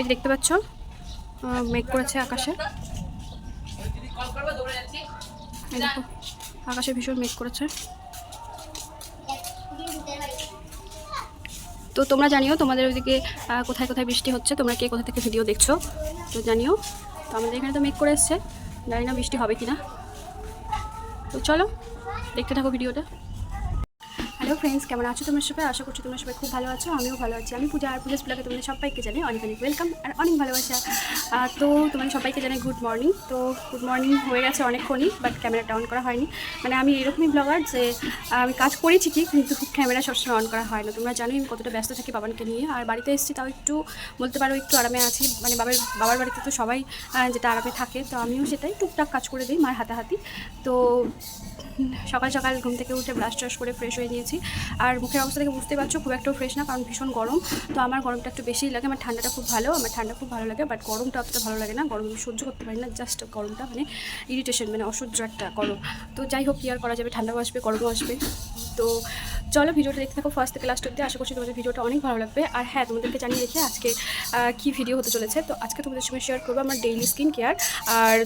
এই দেখতে পাচ্ছ মেঘ করেছে আকাশে। দেখো, আকাশে ভীষণ মেঘ করেছে। তো তোমরা জানিও তোমাদের ওইদিকে কোথায় কোথায় বৃষ্টি হচ্ছে, তোমরা কে কোথা থেকে ভিডিও দেখছ, তো জানিও। তো আমাদের এখানে তো মেঘ করে এসছে, জানি না বৃষ্টি হবে কি না তো চলো, দেখতে থাকো ভিডিওটা হ্যালো ফ্রেন্ডস কেমন আছো তোমার সবাই? আশা করছি তোমার সবাই খুব ভালো আছো, আমিও ভালো আছি। আমি পূজা আর পুলিশ ব্লগে তোমাদের সবাইকে জানাই অনেক অনেক ওয়েলকাম আর অনেক ভালোবাসা। তো তোমাদের সবাইকে জানাই গুড মর্নিং তো গুড মর্নিং হয়ে গেছে অনেকক্ষণই বাট ক্যামেরাটা অন করা হয়নি। মানে আমি এরকমই ব্লগার যে আমি কাজ করেছি ঠিকই কিন্তু ক্যামেরা সবসময় অন করা হয় না। তোমরা জানোই আমি কতটা ব্যস্ত থাকি বাবানকে নিয়ে। আর বাড়িতে এসেছি তাও একটু, বলতে পারো একটু আরামে আছি। মানে বাবার বাবার বাড়িতে তো সবাই যেটা আরামে থাকে, তো আমিও সেটাই টুকটাক কাজ করে দিই মার হাতাহাতি। তো সকাল সকাল ঘুম থেকে উঠে ব্রাশ ট্রাশ করে ফ্রেশ হয়ে নিয়েছি। আর মুখের অবস্থা থেকে বুঝতে পারছ, খুব একটাও ফ্রেশ না, কারণ ভীষণ গরম। তো আমার গরমটা একটু বেশিই লাগে, আমার ঠান্ডাটা খুব ভালো, আমার ঠান্ডা খুব ভালো লাগে বাট গরমটা অতটা ভালো লাগে না। গরম সহ্য করতে পারি না জাস্ট গরমটা মানে ইরিটেশন মানে অসহ্য একটা গরম। তো যাই হোক, কি আর করা যাবে? ঠান্ডাও আসবে, গরমও আসবে। তো চলো ভিডিওটা দেখতে থাকো ফার্স্ট থেকে লাস্ট অব্দি আশা করছি তোমাদের ভিডিওটা অনেক ভালো লাগবে। আর হ্যাঁ তোমাদেরকে জানিয়ে রেখে আজকে কি ভিডিও হতে চলেছে? তো আজকে তোমাদের সঙ্গে শেয়ার করব আমার ডেইলি স্কিন কেয়ার আর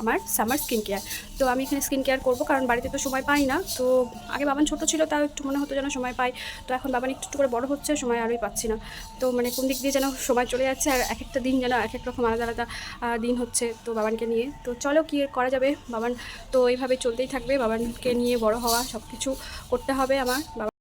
আমার সামার স্কিন কেয়ার তো আমি এখানে স্কিন কেয়ার করব কারণ বাড়িতে তো সময় পাই না। তো আগে বাবান ছোটো ছিল, তাও একটু মনে হতো যেন সময় পাই। তো এখন বাবান একটু একটু করে বড় হচ্ছে, সময় আরোই পাচ্ছি না। তো মানে কোন দিক দিয়ে যেন সময় চলে যাচ্ছে আর এক একটা দিন যেন এক এক রকম আলাদা আলাদা দিন হচ্ছে তো বাবানকে নিয়ে। তো চলো কি করা যাবে? বাবান তো এইভাবে চলতেই থাকবে। বাবানকে নিয়ে বড় হওয়া সব কিছু করতে হবে আমার বাবা।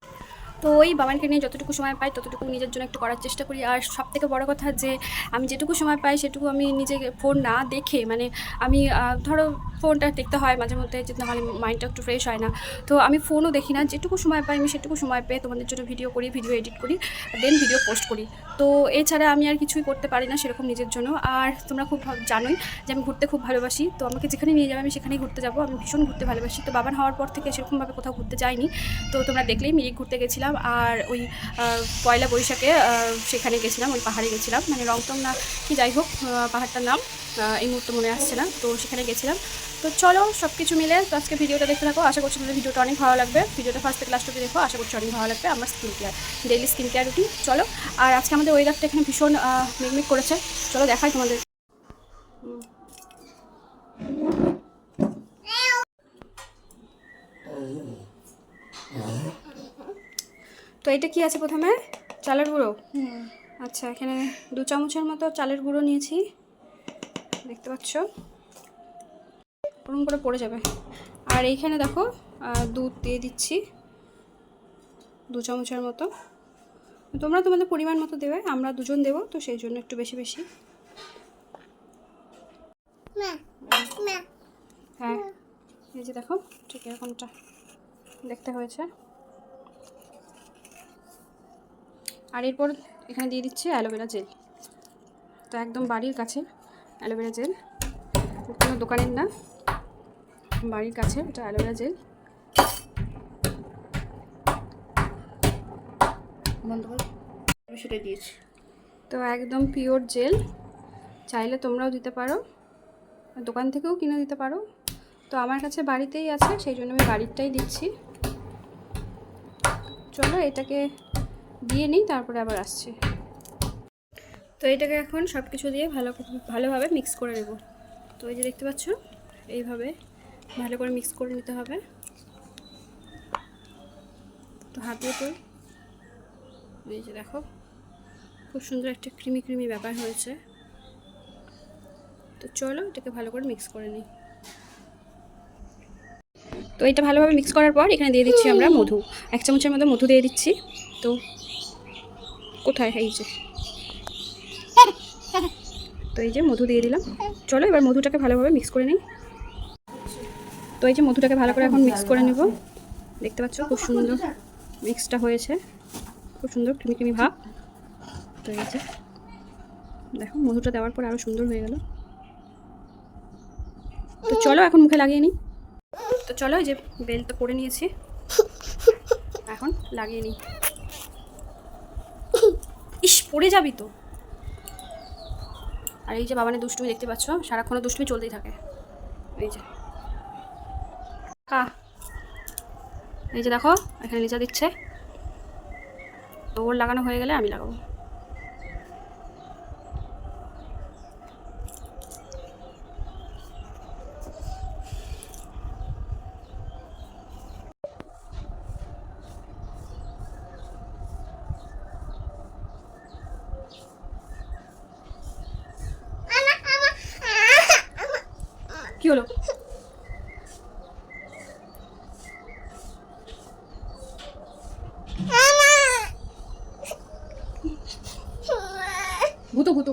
তো ওই বাবানকে নিয়ে যতটুকু সময় পাই ততটুকু নিজের জন্য একটু করার চেষ্টা করি। আর সব থেকে বড়ো কথা যে, আমি যেটুকু সময় পাই সেটুকু আমি নিজে ফোন না দেখে মানে আমি ধরো ফোনটা দেখতে হয় মাঝে মধ্যে, যে নাহলে মাইন্ডটা একটু ফ্রেশ হয় না। তো আমি ফোনও দেখি না, যেটুকু সময় পাই আমি সেটুকু সময় পেয়ে তোমাদের জন্য ভিডিও করি ভিডিও এডিট করি দেন ভিডিও পোস্ট করি। তো এছাড়া আমি আর কিছুই করতে পারি না সেরকম নিজের জন্য। আর তোমরা খুব জানোই যে আমি ঘুরতে খুব ভালোবাসি। তো আমাকে যেখানে নিয়ে যাবে আমি সেখানেই ঘুরতে যাব। আমি ভীষণ ঘুরতে ভালোবাসি। তো বাবার হওয়ার পর থেকে সেরকমভাবে কোথাও ঘুরতে যাইনি। তো তোমরা দেখলেই মিরিক ঘুরতে গেছিলাম আর ওই পয়লা বৈশাখে সেখানে গেছিলাম, ওই পাহাড়ে গেছিলাম। মানে রংটং না, কি যাই হোক পাহাড়টার নাম এই মুহূর্তে মনে আসছে না। তো সেখানে গেছিলাম। তো চলো সব কিছু মিলে তো আজকে ভিডিওটা দেখতে থাকো। আশা করছি তোমাদের ভিডিওটা অনেক ভালো লাগবে। ভিডিওটা ফার্স্ট থেকে লাস্ট অব্দি দেখো আশা করছি অনেক ভালো লাগবে। আমার skin care daily skin care routine চলো আর আজকে আমাদের ওয়েদারটা এখানে ভীষণ আহ, করেছে। চলো দেখাই তোমাদের। তো এটা কি আছে প্রথমে? চালের গুঁড়ো? আচ্ছা এখানে দু চামচের মতো চালের গুঁড়ো নিয়েছি। দেখতে পাচ্ছ? ওরকম করে পড়ে যাবে। আর এইখানে দেখো দুধ দিয়ে দিচ্ছি দু চামচের মতো। তোমরা তোমাদের পরিমাণ মতো দেবে আমরা দুজন দেবো তো সেই জন্য একটু বেশি বেশি। হ্যাঁ এই যে দেখো ঠিক এরকমটা দেখতে হয়েছে। আর এরপর এখানে দিয়ে দিচ্ছি অ্যালোভেরা জেল। তো একদম বাড়ির কাছে অ্যালোভেরা জেল। কোনো দোকানের না। বাড়ির কাছে, এটা অ্যালোভেরা জেল। সেটা দিয়েছি। তো একদম পিওর জেল। চাইলে তোমরাও দিতে পারো। দোকান থেকেও কিনে দিতে পারো। তো আমার কাছে বাড়িতেই আছে, সেই জন্য আমি বাড়িরটাই দিচ্ছি। চলো এটাকে দিয়ে নিই, তারপরে আবার আসছি। তো এটাকে এখন সব কিছু দিয়ে ভালো ভালোভাবে মিক্স করে নেব। তো এই যে দেখতে পাচ্ছ, এইভাবে ভালো করে মিক্স করে নিতে হবে। তো হাত দিয়ে এই যে দেখো, খুব সুন্দর একটা ক্রিমি ক্রিমি ব্যাপার হয়েছে। তো চলো এটাকে ভালো করে মিক্স করে নিই। তো এটা ভালোভাবে মিক্স করার পর এখানে দিয়ে দিচ্ছি আমরা মধু। এক চামচের মতো মধু দিয়ে দিচ্ছি। তো কোথায় এই যে? তো এই যে মধু দিয়ে দিলাম। চলো এবার মধুটাকে ভালোভাবে মিক্স করে নিই। তো এই যে মধুটাকে ভালো করে এখন মিক্স করে নেব। দেখতে পাচ্ছ খুব সুন্দর মিক্সটা হয়েছে। খুব সুন্দর ক্রিমি ক্রিমি ভাব। তো এই যে দেখো মধুটা দেওয়ার পর আরও সুন্দর হয়ে গেল। তো চলো এখন মুখে লাগিয়ে নিই। তো চলো এই যে বেল তো করে নিয়েছি। এখন লাগিয়ে নিই। ইস পড়ে যাবি তো। আর এই যে বাবানের দুষ্টুমি দেখতে পাচ্ছ সারাক্ষণ দুষ্টুমি চলতেই থাকে। এই যে কা এই যে দেখো এখানে লিচা দিচ্ছে তো ওর লাগানো হয়ে গেলে আমি লাগাবো কি হলো ভূত ভূত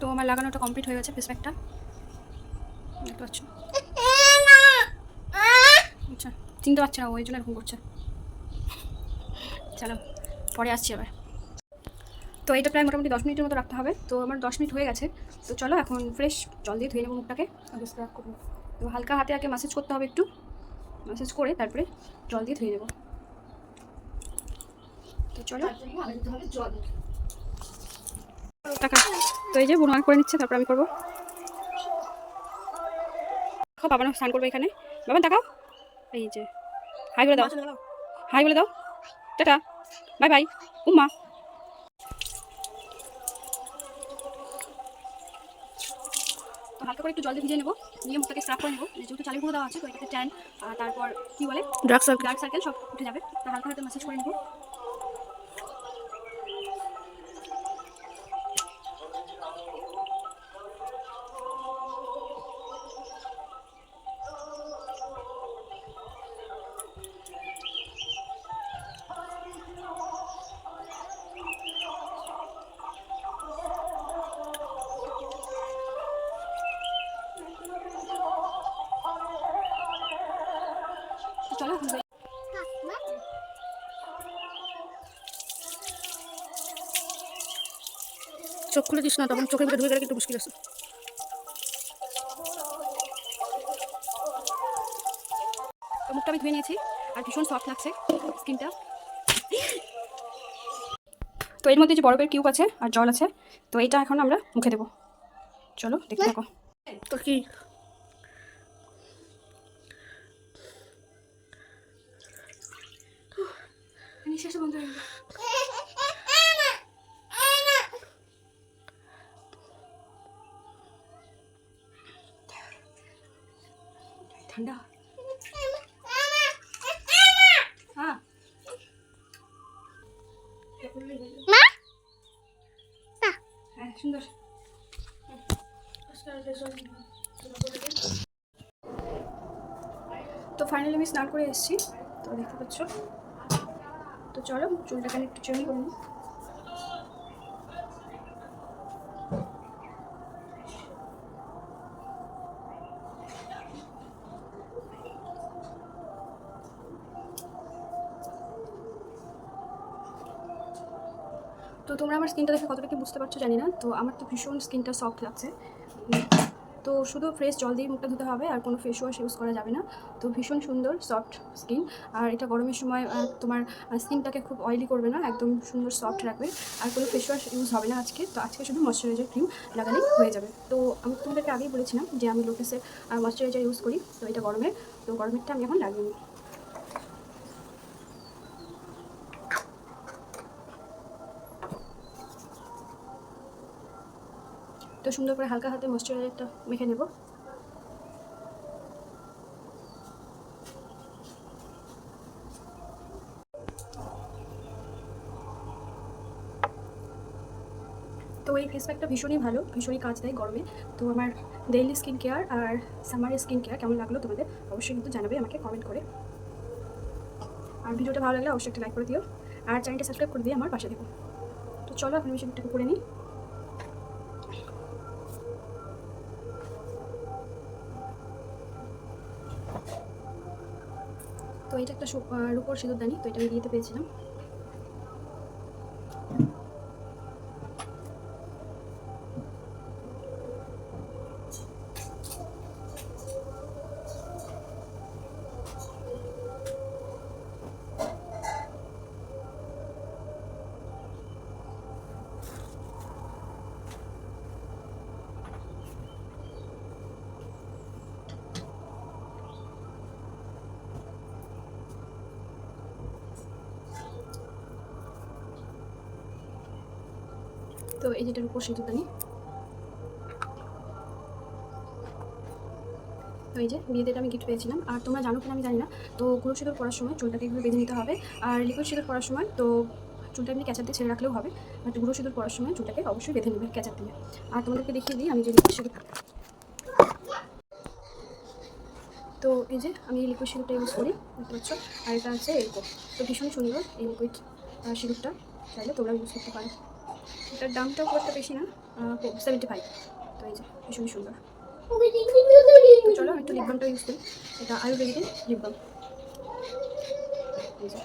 তো আমার লাগানোটা কমপ্লিট হয়ে গেছে ফেস প্যাকটা দেখতে পাচ্ছ? আচ্ছা চিনতে পারছে না ওই জন্য এরকম করছে। চলো, পরে আসছি আবার। তো এটা প্রায় মোটামুটি দশ মিনিটের মতো রাখতে হবে। তো আমার দশ মিনিট হয়ে গেছে। তো চলো, এখন ফ্রেশ জল দিয়ে ধুয়ে নেব মুখটাকে। তো হালকা হাতে আগে মাসাজ করতে হবে একটু। মাসাজ করে তারপরে জল দিয়ে ধুয়ে নেব। তো চলো। টাকা। তো এই যে বুনওয়ার করে নিচ্ছে তারপর আমি করব। দেখো বাবানো স্নান করবে এখানে। বাবান দেখাও। এই যে। হাই বলে দাও। হাই বলে দাও। টাটা। Bye bye. উম্মা। হালকা করে একটু জল দিয়ে ভিজিয়ে নেব নিয়ে মুখটাকে স্ক্রাব করে নেব। যেহেতু চালের গুঁড়ো দেওয়া আছে তো এটাতে ট্যান তারপর কি বলে? ডার্ক সার্কেল ডার্ক সার্কেল সব উঠে যাবে। তো হালকা হাতে ম্যাসেজ করে নেব। চোখ খুলে দিস না তখন চোখের ভিতরে ঢুকে গেলে কিন্তু মুশকিল আছে। মুখটা আমি ধুয়ে নিয়েছি আর ভীষণ সফট লাগছে স্কিনটা। তো এর মধ্যে যে বরফের কিউব আছে আর জল আছে তো এটা এখন আমরা মুখে দেবো। চলো দেখতে থাকো। তো কি? নিঃশ্বাসে বন্ধ হয়ে ঠান্ডা। হ্যাঁ। হ্যাঁ সুন্দর। তো ফাইনালি আমি স্নান করে এসেছি। তো দেখতে পাচ্ছ। তো চলো চুলটাকে একটু চেঞ্জ করে নিই। তো তোমরা আমার স্কিনটা দেখে কতটা কি বুঝতে পারছ জানি না। তো আমার তো ভীষণ স্কিনটা সফট লাগছে। তো শুধু ফ্রেশ জল দিয়ে মুখটা ধুতে হবে, আর কোনো ফেস ওয়াশ ইউজ করা যাবে না। তো ভীষণ সুন্দর সফট স্কিন আর এটা গরমের সময় তোমার স্কিনটাকে খুব অয়েলি করবে না, একদম সুন্দর সফট রাখবে। আর কোনো ফেস ওয়াশ ইউজ হবে না আজকে। তো আজকে শুধু ময়শ্চারাইজার ক্রিম লাগালেই হয়ে যাবে। তো আমি তোমাদেরকে আগেই বলেছিলাম যে আমি লোকেসের ময়শ্চারাইজার ইউজ করি। তো এটা গরমের তো গরমেরটা আমি এখন লাগিয়ে নিই। তো সুন্দর করে হালকা হাতে ময়শ্চারাইজারটা মেখে নেব। তো এই ফেস প্যাকটা ভীষণই ভালো, ভীষণই কাজ দেয় গরমে। তো আমার ডেইলি স্কিন কেয়ার আর সামারের স্কিন কেয়ার কেমন লাগল তোমাদের অবশ্যই কিন্তু জানাবে আমাকে কমেন্ট করে। আর ভিডিওটা ভালো লাগলে অবশ্যই একটা লাইক করে দিও। আর চ্যানেলটা সাবস্ক্রাইব করে দিয়ে আমার পাশে দেখো তো চলো এখন আমি সেটা করে নিই। তো এটা একটা রুপোর সিঁদুর রূপোর সিঁদুরদানি তো এটা আমি দিতে পেয়েছিলাম তো এই যেটার উপর সিঁদুরদানি তো এই যে বিয়েতে আমি গিফট পেয়েছিলাম। আর তোমরা জানো কিনা আমি জানি না। তো গুঁড়ো সিঁদুর পরার সময় চুলটাকে এভাবে বেঁধে নিতে হবে। আর লিকুইড সিঁদুর পরার সময় তো চুলটা এমনি ক্যাচার দিয়ে ছেড়ে রাখলেও হবে। বাট গুঁড়ো সিঁদুর পরার সময় চুলটাকে অবশ্যই বেঁধে নেবে ক্যাচার দিয়ে। আর তোমাদেরকে দেখিয়ে দিই আমি যে লিকুইড সিঁদুর তো এই যে আমি এই লিকুইড সিঁদুরটা ইউজ করি, দেখতে পাচ্ছ? আর এটা আছে এরকম। তো ভীষণ সুন্দর এই লিকুইড সিঁদুরটা চাইলে তোমরা ইউজ করতে পারো। এটার দামটাও খুব একটা বেশি না সেভেন্টি ফাইভ তো এই যে ভীষণ সুন্দর। চলো আমি একটু লিপ বামটা ইউজ করি। এটা আয়ুর্বেদিকের লিপ বাম এই যে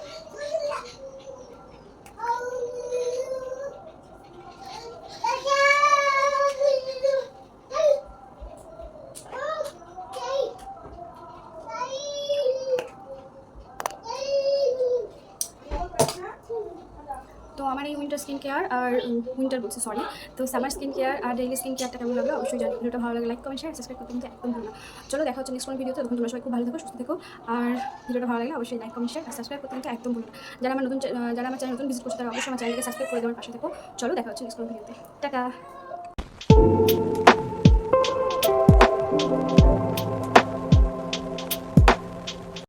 তো আমার এই উইন্টার স্কিন কেয়ার আর উইন্টার বলছি সরি তো সামার স্কিন কেয়ার আর ডেইলি স্কিন কেয়ারটা কেমন লাগল? অবশ্যই জানি ভিডিওটা ভালো লাগে লাইক কমেন্ট শেয়ার সাবস্ক্রাইব করতে কিন্তু একদম ভালো চলো, দেখা হচ্ছে নেক্সট ভিডিওতে তখন তোমরা সবাই খুব ভালো থেকো, সুস্থ থেকো। আর ভিডিওটা ভালো লাগলে অবশ্যই লাইক কমেন্ট শেয়ার আর সাবস্ক্রাইব করতে কিন্তু একদম ভালো যারা আমার নতুন যারা আমার চ্যানেল নতুন ভিজিট করছে, তারা অবশ্যই আমার চ্যানেলকে সাবস্ক্রাইব করে দেওয়ার পাশে থেকো। চলো, দেখা হচ্ছে নেক্সট ভিডিওতে টাটা!